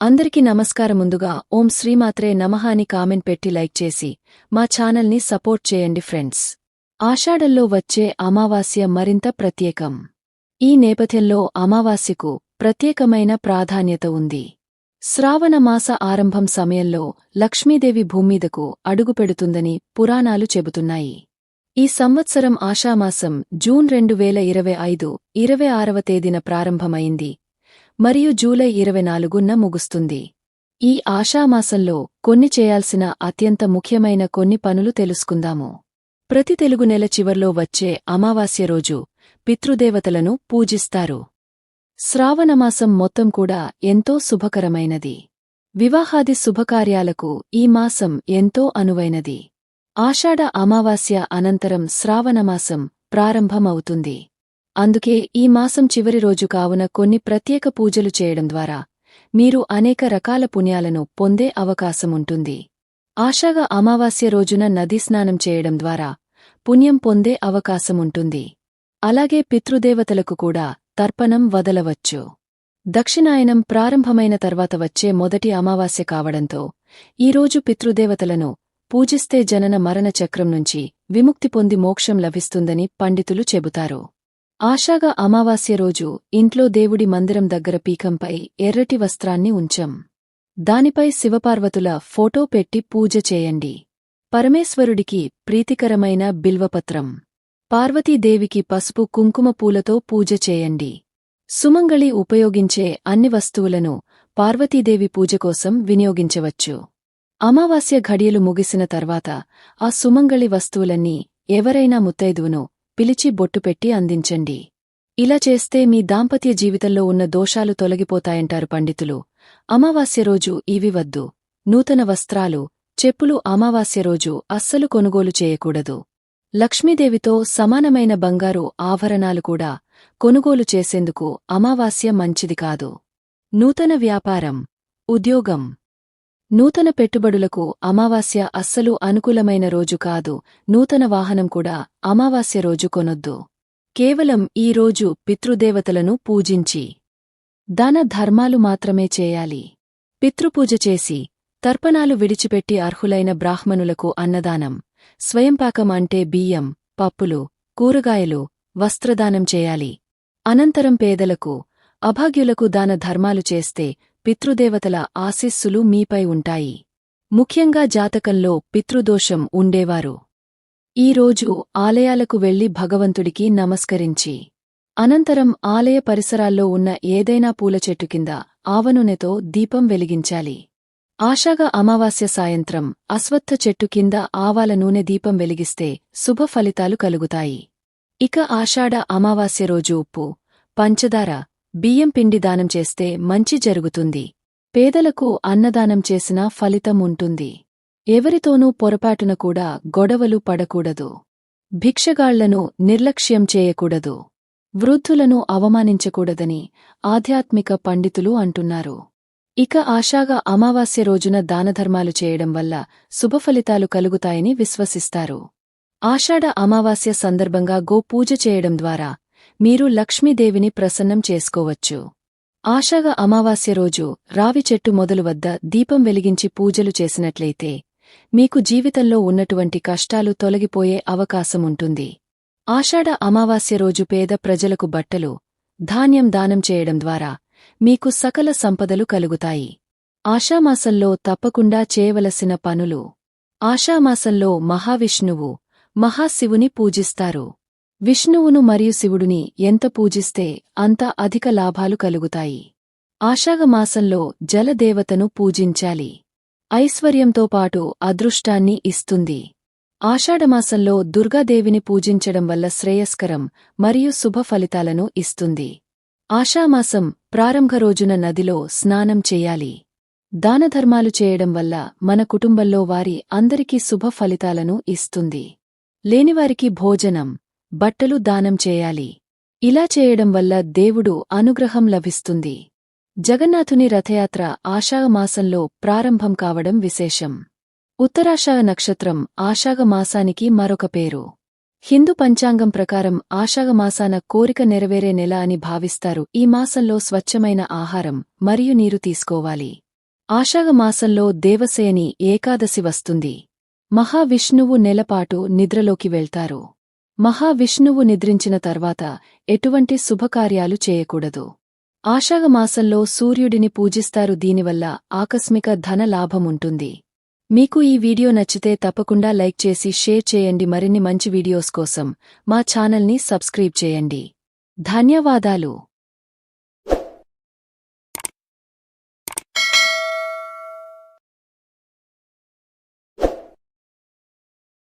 అందరికీ నమస్కారం ముందుగా ఓం శ్రీమాత్రే నమః అని కామెంట్ పెట్టి లైక్ చేసి మా ఛానల్ని సపోర్ట్ చేయండి ఫ్రెండ్స్. ఆషాఢంలో వచ్చే అమావాస్య మరింత ప్రత్యేకం. ఈ నేపథ్యంలో అమావాస్యకు ప్రత్యేకమైన ప్రాధాన్యత ఉంది. శ్రావణమాస ఆరంభం సమయంలో లక్ష్మీదేవి భూమీదకు అడుగుపెడుతుందని పురాణాలు చెబుతున్నాయి. ఈ సంవత్సరం ఆషామాసం జూన్ రెండు వేల ఇరవై ఐదు ఇరవై ఆరవ తేదీన ప్రారంభమైంది. మరియు జూలై ఇరవై నాలుగున ముగుస్తుంది. ఈ ఆషామాసంలో కొన్ని చేయాల్సిన అత్యంత ముఖ్యమైన కొన్ని పనులు తెలుసుకుందాము. ప్రతి తెలుగు నెల చివర్లో వచ్చే అమావాస్య రోజు పితృదేవతలను పూజిస్తారు. శ్రావణమాసం మొత్తం కూడా ఎంతో శుభకరమైనది. వివాహాది శుభకార్యాలకు ఈ మాసం ఎంతో అనువైనది. ఆషాఢ అమావాస్య అనంతరం శ్రావణమాసం ప్రారంభమవుతుంది. అందుకే ఈ మాసం చివరి రోజు కావున కొన్ని ప్రత్యేక పూజలు చేయడం ద్వారా మీరు అనేక రకాల పుణ్యాలను పొందే అవకాశముంటుంది ఆషాఢ అమావాస్య రోజున నదీ స్నానం చేయడం ద్వారా పుణ్యం పొందే అవకాశముంటుంది అలాగే పితృదేవతలకు కూడా తర్పణం వదలవచ్చు. దక్షిణాయనం ప్రారంభమైన తర్వాత వచ్చే మొదటి అమావాస్య కావడంతో ఈరోజు పితృదేవతలను పూజిస్తే జనన మరణ చక్రం నుంచి విముక్తి పొంది మోక్షం లభిస్తుందని పండితులు చెబుతారు. ఆశాగా అమావాస్య రోజు ఇంట్లో దేవుడి మందిరం దగ్గర పీకంపై ఎర్రటి వస్త్రాన్ని ఉంచం. దానిపై శివపార్వతుల ఫోటో పెట్టి పూజ చేయండి. పరమేశ్వరుడికి ప్రీతికరమైన బిల్వపత్రం. పార్వతీదేవికి పసుపు కుంకుమ పూలతో పూజ చేయండి. సుమంగళి ఉపయోగించే అన్ని వస్తువులను పార్వతీదేవి పూజ కోసం వినియోగించవచ్చు. అమావాస్య ఘడియలు ముగిసిన తర్వాత ఆ సుమంగళి వస్తువులన్నీ ఎవరైనా ముత్తైదువును పిలిచి బొట్టుపెట్టి అందించండి. ఇలా చేస్తే మీ దాంపత్య జీవితంలో ఉన్న దోషాలు తొలగిపోతాయంటారు పండితులు. అమావాస్య రోజు ఇవి వద్దు. నూతన వస్త్రాలు చెప్పులు అమావాస్య రోజు అస్సలు కొనుగోలు చేయకూడదు. లక్ష్మీదేవితో సమానమైన బంగారు ఆభరణాలు కూడా కొనుగోలు చేసేందుకు అమావాస్య మంచిది కాదు. నూతన వ్యాపారం ఉద్యోగం. నూతన పెట్టుబడులకు అమావాస్య అస్సలు అనుకూలమైన రోజు కాదు. నూతన వాహనం కూడా అమావాస్య రోజు కొనొద్దు. కేవలం ఈ రోజు పితృదేవతలను పూజించి. దాన ధర్మాలు మాత్రమే చేయాలి. పితృపూజ చేసి తర్పణాలు విడిచిపెట్టి అర్హులైన బ్రాహ్మణులకు అన్నదానం స్వయంపాకం అంటే బియ్యం పప్పులు కూరగాయలు వస్త్రదానం చేయాలి. అనంతరం పేదలకు అభాగ్యులకు దాన ధర్మాలు చేస్తే పితృదేవతల ఆశీస్సులు మీపై ఉంటాయి. ముఖ్యంగా జాతకంలో పితృదోషం ఉండేవారు. ఈరోజు ఆలయాలకు వెళ్ళి భగవంతుడికి నమస్కరించి అనంతరం ఆలయ పరిసరాల్లో ఉన్న ఏదైనా పూల చెట్టు కింద ఆవనూనెతో దీపం వెలిగించాలి. ఆషాగ అమావాస్య సాయంత్రం అశ్వత్థ చెట్టు కింద ఆవాల నూనె దీపం వెలిగిస్తే శుభ ఫలితాలు కలుగుతాయి. ఇక ఆషాఢ అమావాస్య రోజు ఉప్పు పంచదార బియ్యం పిండి దానం చేస్తే మంచి జరుగుతుంది. పేదలకు అన్నదానం చేసినా ఫలితం ఉంటుంది. ఎవరితోనూ పొరపాటున కూడా గొడవలు పడకూడదు. భిక్షగాళ్ళను నిర్లక్ష్యం చేయకూడదు. వృద్ధులను అవమానించకూడదని ఆధ్యాత్మిక పండితులు అంటున్నారు. ఇక ఆషాగా అమావాస్య రోజున దానధర్మాలు చేయడం వల్ల శుభఫలితాలు కలుగుతాయని విశ్వసిస్తారు. ఆషాఢ అమావాస్య సందర్భంగా గోపూజ చేయడం ద్వారా మీరు లక్ష్మీదేవిని ప్రసన్నం చేసుకోవచ్చు. ఆషాగ అమావాస్య రోజు రావి చెట్టు మొదలు వద్ద దీపం వెలిగించి పూజలు చేసినట్లయితే మీకు జీవితంలో ఉన్నటువంటి కష్టాలు తొలగిపోయే అవకాశముంటుంది ఆషాఢ అమావాస్య రోజు పేద ప్రజలకు బట్టలు ధాన్యం దానం చేయడం ద్వారా మీకు సకల సంపదలు కలుగుతాయి. ఆషామాసంలో తప్పకుండా చేయవలసిన పనులు. ఆషామాసంలో మహావిష్ణువు మహాశివుని పూజిస్తారు. విష్ణువును మరియు శివుడిని ఎంత పూజిస్తే అంత అధిక లాభాలు కలుగుతాయి. ఆషాఢమాసంలో జలదేవతను పూజించాలి. ఐశ్వర్యంతో పాటు అదృష్టాన్ని ఇస్తుంది. ఆషాఢమాసంలో దుర్గాదేవిని పూజించడం వల్ల శ్రేయస్కరం మరియు శుభ ఫలితాలను ఇస్తుంది. ఆషామాసం ప్రారంభ రోజున నదిలో స్నానం చేయాలి. దానధర్మాలు చేయడం వల్ల మన కుటుంబంలో వారి అందరికీ శుభ ఫలితాలను ఇస్తుంది. లేనివారికి భోజనం బట్టలు దానం చేయాలి. ఇలా చేయడం వల్ల దేవుడు అనుగ్రహం లభిస్తుంది. జగన్నాథుని రథయాత్ర ఆషాఘమాసంలో ప్రారంభం కావడం విశేషం. ఉత్తరాషాఢ నక్షత్రం ఆషాఘమాసానికి మరొక పేరు. హిందూ పంచాంగం ప్రకారం ఆషాఘమాసాన కోరిక నెరవేరే నెల అని భావిస్తారు. ఈ మాసంలో స్వచ్ఛమైన ఆహారం మరియు నీరు తీసుకోవాలి. ఆషాఘమాసంలో దేవసేని ఏకాదశి వస్తుంది. మహావిష్ణువు నెలపాటు నిద్రలోకి వెళ్తారు. మహావిష్ణువు నిద్రించిన తర్వాత ఎటువంటి శుభకార్యాలు చేయకూడదు. ఆషాఢమాసంలో సూర్యుడిని పూజిస్తారు దీనివల్ల ఆకస్మిక ధన లాభముంటుంది మీకు ఈ వీడియో నచ్చితే తప్పకుండా లైక్ చేసి షేర్ చేయండి. మరిన్ని మంచి వీడియోస్ కోసం మా ఛానల్ని సబ్స్క్రైబ్ చేయండి. ధన్యవాదాలు.